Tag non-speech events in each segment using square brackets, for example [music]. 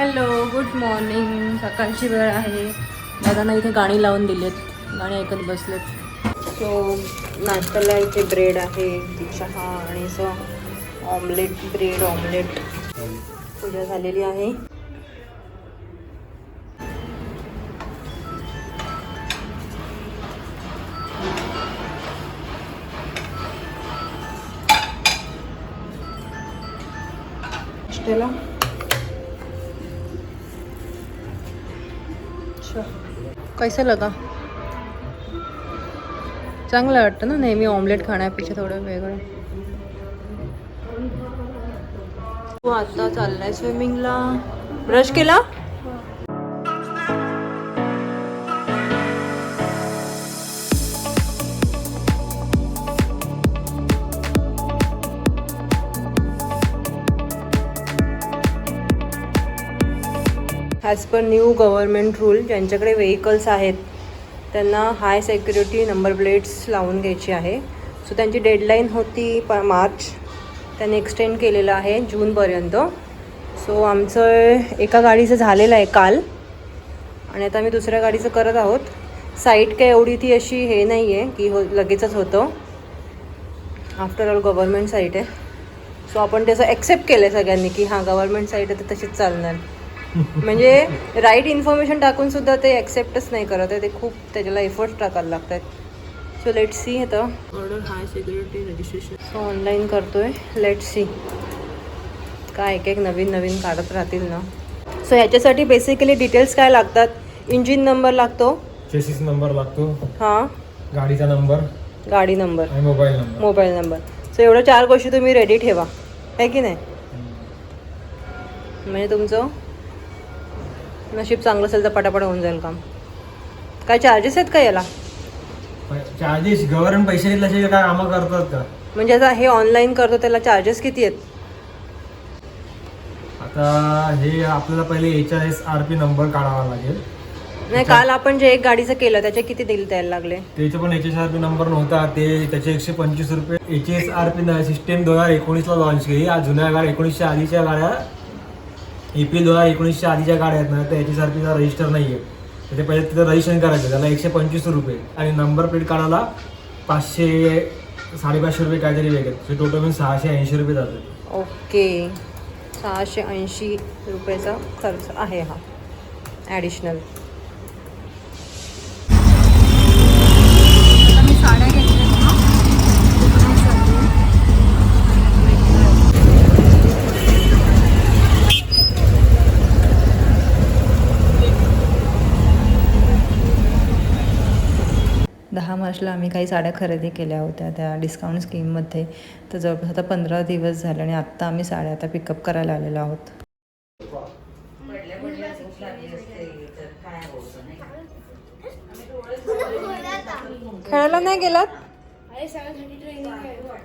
Hello good morning सकाळची वेळ आहे. दादांना इथे गाणी लावून दिलेत. गाणी ऐकत बसलेत. सो नाश्त्याला इथे ब्रेड आहे चहा आणि असं ऑमलेट ब्रेड ऑमलेट पूजा झालेली आहे. नाश्त्याला अच्छा कैसा लगा? चांगलं वाटतं ना नेहमी ऑमलेट खाण्यापेक्षा थोडं वेगळं. हो आता चाललाय स्विमिंगला ब्रश केला? As per new government rule ज्यांच्याकडे व्हेकल्स आहेत त्यांना हाय सेक्युरिटी नंबर प्लेट्स लावून घ्यायची आहे. सो त्यांची डेडलाईन होती प मार्च. त्यांनी एक्सटेंड केलेलं आहे जूनपर्यंत सो आमचं एका गाडीचं झालेलं आहे काल. आणि आता आम्ही दुसऱ्या गाडीचं करत आहोत. साईट काय एवढी ती अशी हे नाही आहे की हो लगेचच होतं. आफ्टर ऑल गव्हर्मेंट साईट आहे. सो आपण त्याचं ॲक्सेप्ट केलं आहे सगळ्यांनी की हां गव्हर्मेंट साईट आहे तर तशीच चालणार. म्हणजे राईट इन्फॉर्मेशन टाकून सुद्धा ते ॲक्सेप्टच नाही करत आहे. ते खूप त्याच्याला एफर्ट्स टाकायला लागत आहेत सो लेट सी आता. Order high security registration so online करतोय. लेट सी काय एक एक नवीन नवीन काढत राहतील ना. सो ह्याच्यासाठी बेसिकली डिटेल्स काय लागतात? इंजिन नंबर लागतो. चेसिस नंबर लागतो. हां. गाडीचा नंबर गाडी नंबर आणि mobile number mobile number so एवढ्या चार गोष्टी तुम्ही रेडी ठेवा. आहे की नाही? म्हणजे तुमचं नशीब चांगलं असेल तर पटापट होऊन जाईल काम. काय चार्जेस आहेत का याला? चार्जेस गव्हर्नमेंट पैसे दिल्याशिवाय काय कामं करतात का? म्हणजे आता हे ऑनलाईन करतो त्याला चार्जेस किती आहेत? आता हे आपल्याला पहिले H R S R P number काढावा लागेल. नाही काल आपण जे एक गाडीचं केलं त्याचे किती दिल द्यायला लागले? त्याचे पण H S R P number नव्हता ते त्याचे एकशे पंचवीस रुपये. H S R P system दोन हजार एकोणीसला लॉन्च केली. आज जुन्या गाड्या एकोणीसच्या आधीच्या गाड्या एप्रिल दोन हजार एकोणीसच्या आधीच्या गाड्या आहेत ना त्या एच एस आर पीचा रजिस्टर नाही आहे तर ते पहिले तिथं रजिस्ट्रेशन करायचं त्याला एकशे पंचवीस रुपये. आणि नंबर प्लेट काढायला पाचशे साडेपाचशे रुपये काहीतरी वेगळे टोटल मिळून सहाशे ऐंशी रुपये जातात. ओके. सहाशे ऐंशी रुपयाचा खर्च आहे हा. ॲडिशनल मार्चला आम्ही काही साड्या खरेदी केल्या होत्या त्या डिस्काउंट स्कीममध्ये तर जवळपास आता पंधरा दिवस झाले आणि आत्ता आम्ही साड्या आता पिकअप करायला आलेलो आहोत. खेळायला नाही गेलात?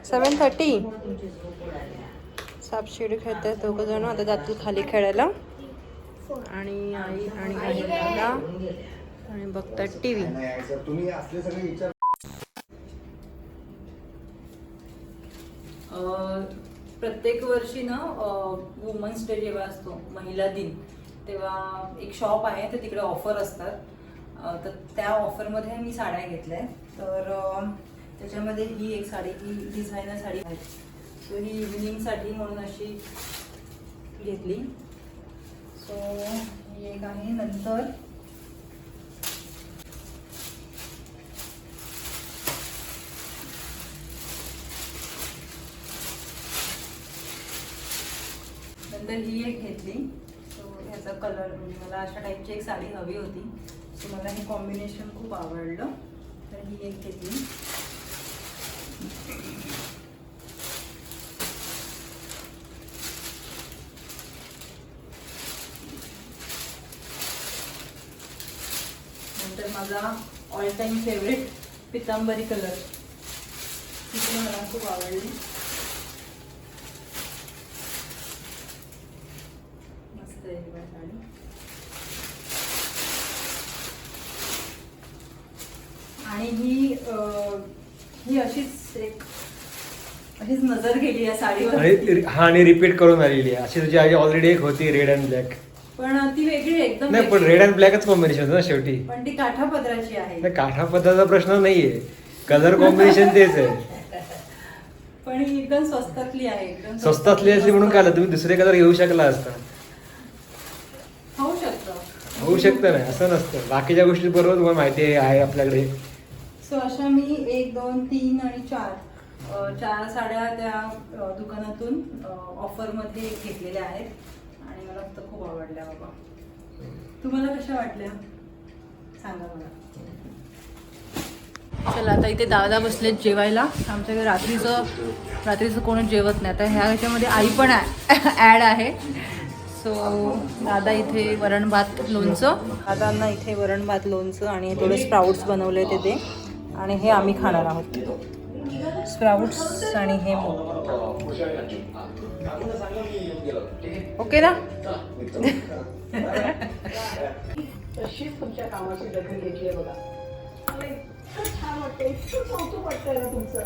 सेवन थर्टी सापशिडी खेळत आहेत दोघं जण आता जातील खाली खेळायला. आणि आई आणि आई आणि बघतात टी व्ही तुम्ही असले सगळे विचार प्रत्येक वर्षी ना वुमन्स डे जेव्हा असतो महिला दिन तेव्हा एक शॉप आहे तर तिकडे ऑफर असतात. तर त्या ऑफरमध्ये मी साड्या घेतल्या तर त्याच्यामध्ये ही एक साडी ही डिझायनर साडी आहे. सो ही इव्हिनिंगसाठी म्हणून अशी घेतली. सो ही एक आहे. नंतर तर ही एक घेतली. सो ह्याचा कलर म्हणजे मला अशा टाईपची एक साडी हवी होती. सो मला हे कॉम्बिनेशन खूप आवडलं. तर ही एक घेतली. नंतर माझा all time favourite Pitambari colour ती मला खूप आवडली मस्त आहे ही पण साडी आणि ही अं, अशीच एक अशीच नजर गेली या साडीवर. आणि हा आणि रिपीट करून आलेली आहे. अशी तुझी आधी ऑलरेडी एक होती रेड अँड ब्लॅक पण ती वेगळी एकदम नाही पण वेगळी. रेड अँड ब्लॅकच कॉम्बिनेशन होतं ना शेवटी. पण ती काठा पदराची आहे. नाही, काठा पदाचा प्रश्न नाहीये. कलर कॉम्बिनेशन तेच आहे. [laughs] पण ही एकदम स्वस्तातली आहे एकदम स्वस्तातली. असली म्हणून काय आलं, तुम्ही दुसरे कलर घेऊ शकला असता. होऊ शकतं. होऊ शकतं नाही असं नसतं. बाकीच्या गोष्टी बरोबर तुम्हाला माहिती आहे आहे आपल्याकडे. सो अशा मी एक दोन तीन आणि चार चार साड्या त्या दुकानातून ऑफरमध्ये घेतलेल्या आहेत. आणि मला तर खूप आवडल्या बाबा. तुम्हाला कशा वाटल्या? सांगा मला चला आता इथे दादा बसलेत जेवायला. आमच्याकडे रात्रीचं रात्रीचं कोणच जेवत नाही. आता ह्या ह्याच्यामध्ये आई पण ॲड आहे. सो दादा इथे वरण भात लोणचं. दादांना इथे वरण भात लोणचं आणि थोडे स्प्राउट्स बनवले ते ते. आणि हे आम्ही खाणार आहोत. स्प्राउट्स आणि हे ओके ना? तशीच तुमच्या कामाची दखल घेतली आहे बघा. इतकं छान वाटतं इतकं कौतुक वाटतंय ना तुमचं.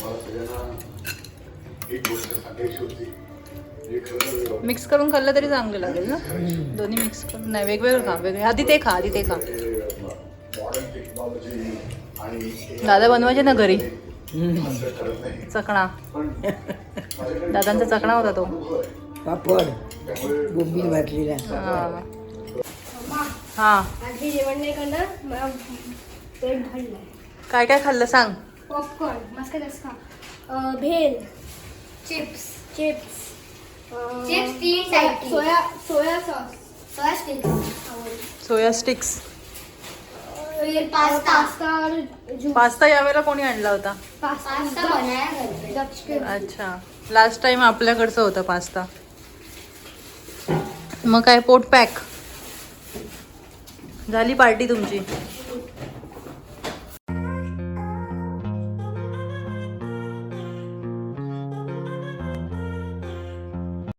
मला सगळ्यांना एक गोष्ट सांगायची होती. मिक्स करून खाल्लं तरी चांगलं लागेल ना? दोन्ही मिक्स करून. नाही वेगवेगळं खा वेगळे आधी ते खा आधी ते खा. दादा बनवायचे ना घरी? असं करत नाही चकणा. दादांचा चकणा होता तो. पापड गोबी भाजलेला. हा. हा. जेवण नाही पेट भरलंय. काय काय खाल्लं सांग. पॉपकॉर्न मस्त भेल चिप्स चिप्स. चिप्स तीन टाईपचे. Soya soya sauce soya stick soya sticks pasta pasta और जूस पास्ता यावेळेला कोणी आणला होता? पास्ता के अच्छा. लास्ट टाइम आपल्याकडचं होतं पास्ता मग काय पोट पॅक झाली पार्टी तुमची?